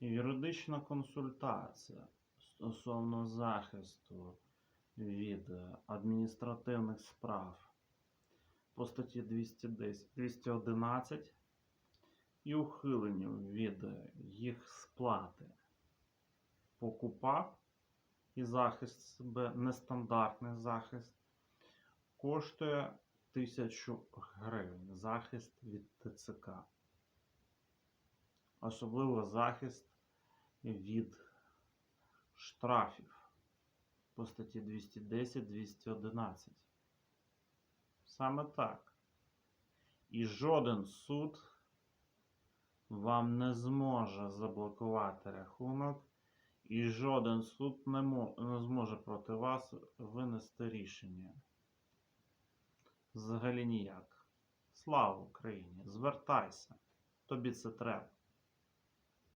Юридична консультація стосовно захисту від е, адміністративних справ по статті 210, 211 і ухиленню від е, їх сплати по КУПАП і захист себе, нестандартний захист, коштує 1000 гривень. Захист від ТЦК. Особливо захист від штрафів по статті 210-211. Саме так. І жоден суд вам не зможе заблокувати рахунок, і жоден суд не, не зможе проти вас винести рішення. Взагалі ніяк. Слава Україні! Звертайся! Тобі це треба.